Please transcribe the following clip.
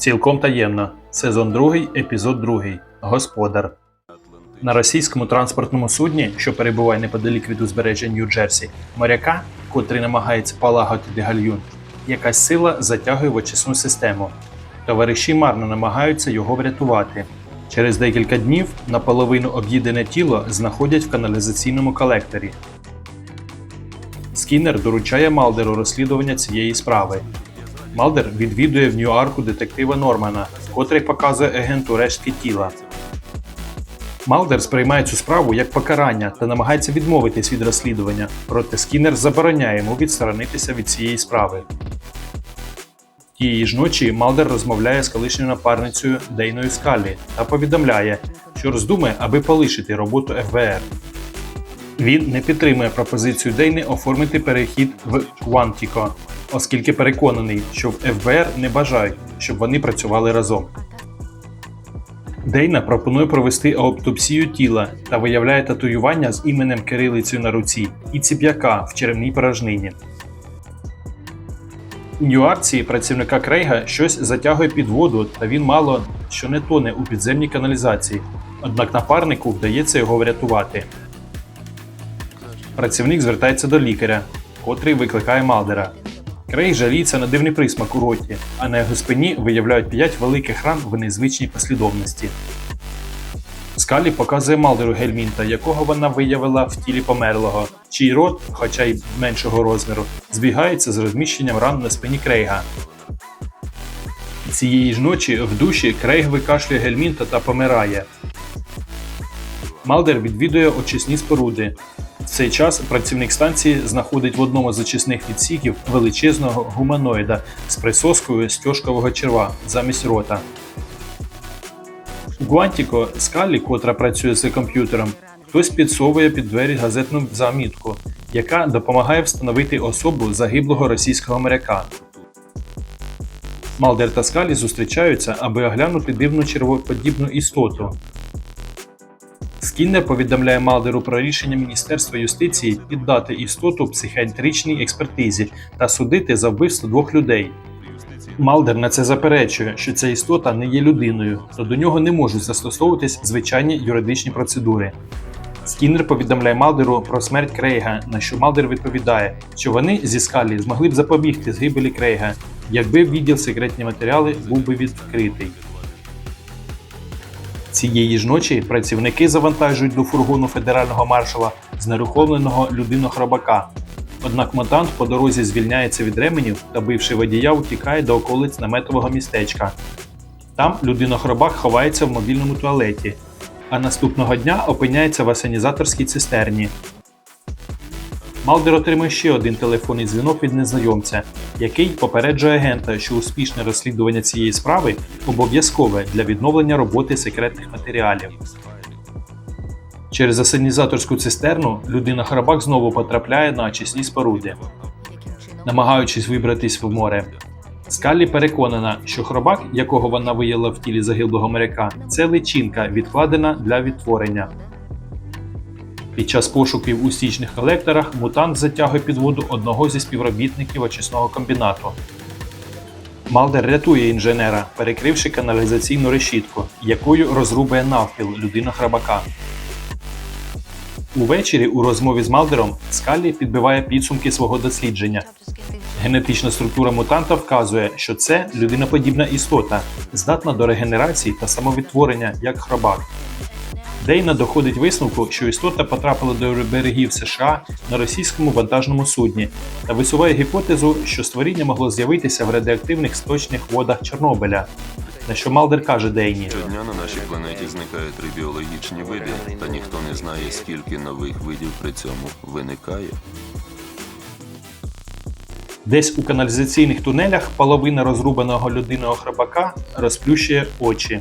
Цілком таємно. Сезон 2, епізод 2. Господар. На російському транспортному судні, що перебуває неподалік від узбережжя Нью-Джерсі, моряка, котрий намагається полагодити гальюн, якась сила затягує в очисну систему. Товариші марно намагаються його врятувати. Через декілька днів наполовину об'їдене тіло знаходять в каналізаційному колекторі. Скіннер доручає Малдеру розслідування цієї справи. Малдер відвідує в Нью-Арку детектива Нормана, котрий показує агенту рештки тіла. Малдер сприймає цю справу як покарання та намагається відмовитись від розслідування, проте Скіннер забороняє йому відсторонитися від цієї справи. Тієї ж ночі Малдер розмовляє з колишньою напарницею Дейною Скаллі та повідомляє, що роздумає, аби полишити роботу ФБР. Він не підтримує пропозицію Дейни оформити перехід в Квантіко, оскільки переконаний, що в ФБР не бажають, щоб вони працювали разом. Дейна пропонує провести аутопсію тіла та виявляє татуювання з іменем кирилицею на руці і ціп'яка в черевній порожнині. У Ньюарці працівника Крейга щось затягує під воду, та він мало що не тоне у підземній каналізації. Однак напарнику вдається його врятувати. Працівник звертається до лікаря, котрий викликає Малдера. Крейг жаліється на дивний присмак у роті, а на його спині виявляють п'ять великих ран в незвичній послідовності. Скалі показує Малдеру гельмінта, якого вона виявила в тілі померлого, чий рот, хоча й меншого розміру, збігається з розміщенням ран на спині Крейга. Цієї ж ночі в душі Крейг викашлює гельмінта та помирає. Малдер відвідує очисні споруди. Цей час працівник станції знаходить в одному з очисних відсіків величезного гуманоїда з присоскою стяжкового черва замість рота. Гуантіко Скалі, котра працює з комп'ютером, хтось підсовує під двері газетну замітку, яка допомагає встановити особу загиблого російського моряка. Малдер та Скалі зустрічаються, аби оглянути дивну червоподібну істоту. Скіннер повідомляє Малдеру про рішення Міністерства юстиції піддати істоту психіатричній експертизі та судити за вбивство двох людей. Малдер на це заперечує, що ця істота не є людиною, то до нього не можуть застосовуватись звичайні юридичні процедури. Скіннер повідомляє Малдеру про смерть Крейга, на що Малдер відповідає, що вони зі Скалі змогли б запобігти згибелі Крейга, якби відділ секретні матеріали був би відкритий. Цієї ж ночі працівники завантажують до фургону федерального маршала знерухомленого людину-хробака. Однак мутант по дорозі звільняється від ременів та бивший водія утікає до околиць наметового містечка. Там людина-хробак ховається в мобільному туалеті, а наступного дня опиняється в асенізаторській цистерні. Малдер отримує ще один телефонний дзвінок від незнайомця, який попереджує агента, що успішне розслідування цієї справи обов'язкове для відновлення роботи секретних матеріалів. Через асенізаторську цистерну людина Храбак знову потрапляє на очисні споруди, намагаючись вибратись в море. Скаллі переконана, що хробак, якого вона виявила в тілі загиблого моряка, це личинка, відкладена для відтворення. Під час пошуків у стічних колекторах мутант затягує під воду одного зі співробітників очисного комбінату. Малдер рятує інженера, перекривши каналізаційну решітку, якою розрубує навпіл людина храбака. Увечері у розмові з Малдером Скаллі підбиває підсумки свого дослідження. Генетична структура мутанта вказує, що це людиноподібна істота, здатна до регенерації та самовідтворення як хробак. Дейна доходить висновку, що істота потрапила до берегів США на російському вантажному судні та висуває гіпотезу, що створіння могло з'явитися в радіоактивних сточних водах Чорнобиля. На що Малдер каже Дейні: Щодня на нашій планеті зникає три біологічні види, та ніхто не знає, скільки нових видів при цьому виникає. десь у каналізаційних тунелях половина розрубаного людиного храбака розплющує очі.